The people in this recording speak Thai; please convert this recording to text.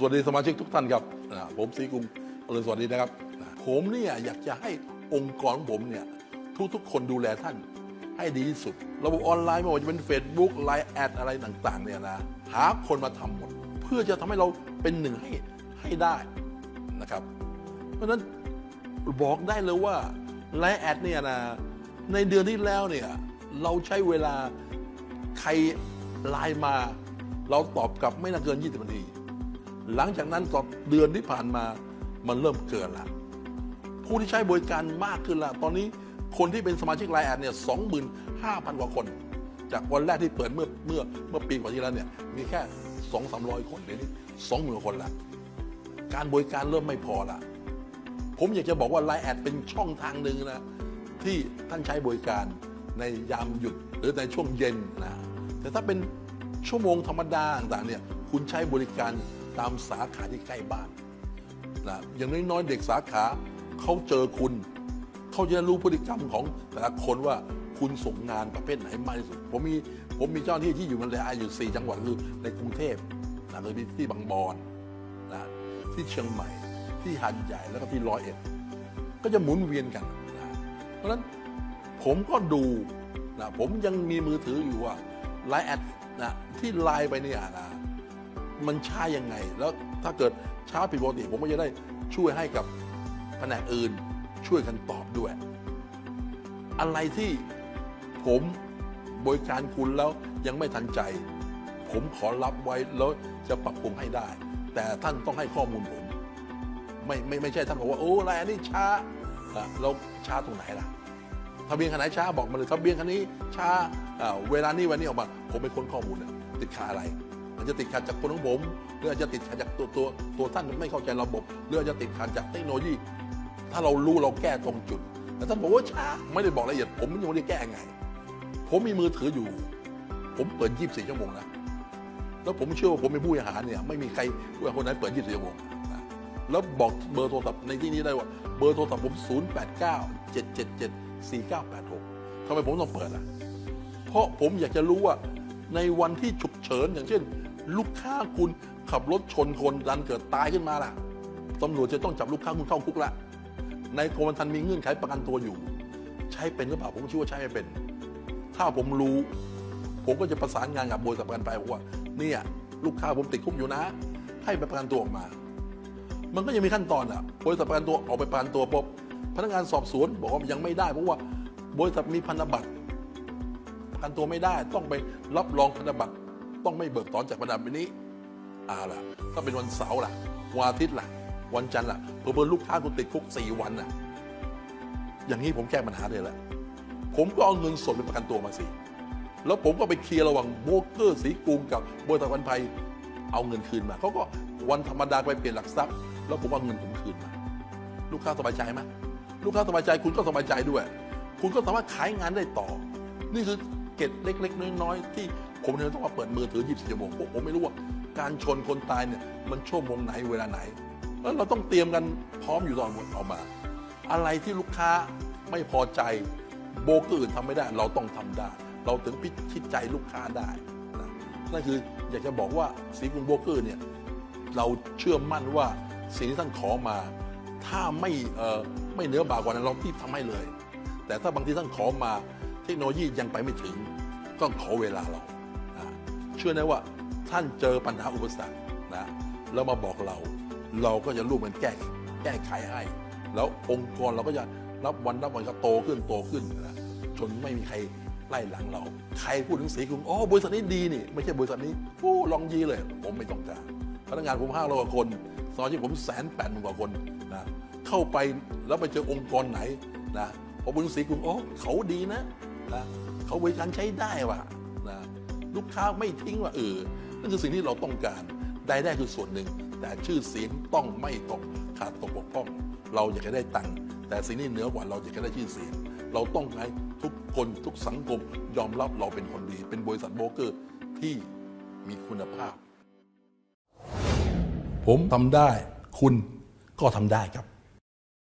สวัสดีสมาชิกทุกท่านครับผมศรีกุงอรุณสวัสดีนะครับ ผมเนี่ยอยากจะให้องค์กรของผมเนี่ยทุกๆ คนดูแลท่านให้ดีที่สุด ระบบออนไลน์ไม่ว่าจะเป็น Facebook ไลน์แอดอะไรต่างๆเนี่ยนะหาคนมาทำหมด เพื่อจะทำให้เราเป็นหนึ่งให้ให้ได้นะครับ เพราะฉะนั้นบอกได้เลยว่าไลน์แอดเนี่ยนะในเดือนที่แล้วเนี่ยเราใช้เวลาใครไลน์มา เราตอบกลับไม่น่าเกิน 20นาที หลังจากนั้นต่อเดือนที่ผ่านมามันเริ่มเกินละผู้ที่ใช้บริการมากขึ้นละตอนนี้คนที่เป็นสมาชิกไลน์แอดเนี่ยสองหมื่นห้าพันกว่าคน จากวันแรกที่เปิดเมื่อเมื่อเมื่อปีกว่าที่แล้วเนี่ยมีแค่สองสามร้อยคนเดี๋ยวนี้สองหมื่นคนละการบริการเริ่มไม่พอละผมอยากจะบอกว่าไลน์แอดเป็นช่องทางหนึ่งนะที่ท่านใช้บริการในยามหยุดหรือในช่วงเย็นนะแต่ถ้าเป็นชั่วโมงธรรมดาต่างๆเนี่ยคุณใช้บริการ ตามสาขาที่ใกล้บ้านนะอย่างน้อยๆเด็กสาขาเขาเจอคุณ เขาจะรู้พฤติกรรมของแต่ละคนว่าคุณส่งงานประเภทไหนมากที่สุด ผมมีผมมีเจ้าหน้าที่ที่อยู่ในรายอยู่ 4 จังหวัดคือในกรุงเทพนะคือที่บางบอนนะที่เชียงใหม่ ที่หัดใหญ่แล้วก็ที่ร้อยเอ็ด ก็จะหมุนเวียนกันนะเพราะฉะนั้นผมก็ดูนะผมยังมีมือถืออยู่ว่าไลน์แอดนะที่ไลน์ไปเนี่ยนะ มันช้ายังไง แล้วถ้าเกิดช้าผิดปกติผมก็จะได้ช่วยให้กับแผนกอื่นช่วยกันตอบด้วย อะไรที่ผมบริการคุณแล้วยังไม่ทันใจ ผมขอรับไว้แล้วจะปรับปรุงให้ได้ แต่ท่านต้องให้ข้อมูลผม ไม่ไม่ไม่ใช่ท่านบอกว่าโอ้อะไรอันนี้ช้าเราช้าตรงไหนล่ะทะเบียนคันไหนช้าบอกมาเลยทะเบียนคันนี้ช้าเวลานี้วันนี้ออกมา ผมเป็นคนข้อมูลติดขัดอะไร มันจะติดขัดจากคนของผมหรืออาจจะติดขัดจากตัวตัวตัวท่านไม่เข้าใจระบบหรืออาจจะติดขัดจากเทคโนโลยี ถ้าเรารู้เราแก้ตรงจุด แต่ท่านบอกว่าช้าไม่ได้บอกละเอียด ผมยังไม่ได้แก้ไง ผมมีมือถืออยู่ ผมเปิด 24 ชั่วโมงนะแล้วผมเชื่อว่าผมเป็นผู้บริหารเนี่ยไม่มีใครผู้บริหารคนไหนเปิด 24 ชั่วโมงนะแล้วบอกเบอร์โทรศัพท์ในที่นี้ได้ว่าเบอร์โทรศัพท์ผม 089 777 4986ทำไมผมต้องเปิดอะเพราะผมอยากจะรู้ว่าในวันที่ฉุกเฉินอย่างเช่น ลูกค้าคุณขับรถชนคนดันเกิดตายขึ้นมาล่ะตำรวจจะต้องจับลูกค้าคุณเข้าคุกละในกรมธรรม์มีเงื่อนไขประกันตัวอยู่ ใช้เป็นหรือเปล่าผมเชื่อว่าใช้ไม่เป็น ถ้าผมรู้ ผมก็จะประสานงานกับบริษัทประกันภัยว่าเนี่ยลูกค้าผมติดคุกอยู่นะ ให้ไปประกันตัวออกมา มันก็ยังมีขั้นตอนอะบริษัทประกันตัวออกไปประกันตัวปุ๊บพนักงานสอบสวนบอกว่ายังไม่ได้เพราะว่าบริษัทมีพันธบัตรประกันตัวไม่ได้ต้องไปรับรองพันธบัตร ต้องไม่เบิกถอนจากพันธบัตรนี้อ่าล่ะถ้าเป็นวันเสาร์ล่ะวันอาทิตย์ล่ะ วันจันทร์ล่ะเพิ่มลูกค้าคุณติดคุกสี่วันน่ะ อย่างนี้ผมแก้ปัญหาเลยแหละผมก็เอาเงินสดไปประกันตัวมาสิแล้วผมก็ไปเคลียร์ระหว่างโบรกเกอร์สีกรุงกับบริษัทวันภัยเอาเงินคืนมาเขาก็วันธรรมดาไปเปลี่ยนหลักทรัพย์ แล้วผมเอาเงินผมคืนมา ลูกค้าสบายใจไหมลูกค้าสบายใจคุณก็สบายใจด้วย คุณก็สามารถขายงานได้ต่อ นี่คือ เกร็ดเล็ก ๆ น้อยๆที่ผมเนี่ยต้องมาเปิดมือถือ 24ชั่วโมงเพราะผมไม่รู้ว่าการชนคนตายเนี่ยมันชั่วโมงไหนเวลาไหนแล้วเราต้องเตรียมกันพร้อมอยู่ตอนออกมา อะไรที่ลูกค้าไม่พอใจโบกเกอร์อื่นทำไม่ได้ เราต้องทำได้ เราถึงพิชิตใจลูกค้าได้นะนั่นคืออยากจะบอกว่าสีกรุงโบกเกอร์เนี่ยเราเชื่อมั่นว่าสิ่งที่ท่านขอมา ถ้าไม่เอ่อไม่เหนือบากว่านั้นเราที่ทำให้เลย แต่ถ้าบางทีท่านขอมา เทคโนโลยียังไปไม่ถึง ต้องขอเวลาเราเชื่อแน่ว่าท่านเจอปัญหาอุปสรรคนะแล้วมาบอกเรา เราก็จะร่วมกันแก้แก้ไขให้ แล้วองค์กรเราก็จะรับวันรับวันก็โตขึ้นโตขึ้นนะจนไม่มีใครไล่หลังเรา ใครพูดถึงสีกรุงอ๋อบริษัทนี้ดีนี่ ไม่ใช่บริษัทนี้โอ้ลองยีเลย ผมไม่ต้องการพนักงานผมห้าร้อยกว่าคนสมาชิกผมแสนแปดหมื่นกว่าคนนะเข้าไปแล้วไปเจอองค์กรไหนนะพอบริษัทสีกรุงอ๋อเขาดีนะ นะเขาบริการใช้ได้ว่ะนะลูกค้าไม่ทิ้งว่าเออนั่นคือสิ่งที่เราต้องการรายได้คือส่วนหนึ่ง แต่ชื่อเสียงต้องไม่ตกขาดตกบกพร่อง เราอยากจะได้ตังค์แต่สิ่งที่เหนือกว่าเราอยากจะได้ชื่อเสียง เราต้องให้ทุกคนทุกสังคมยอมรับเราเป็นคนดี เป็นบริษัทโบรกเกอร์ที่มีคุณภาพ ผมทำได้ คุณก็ทำได้ครับ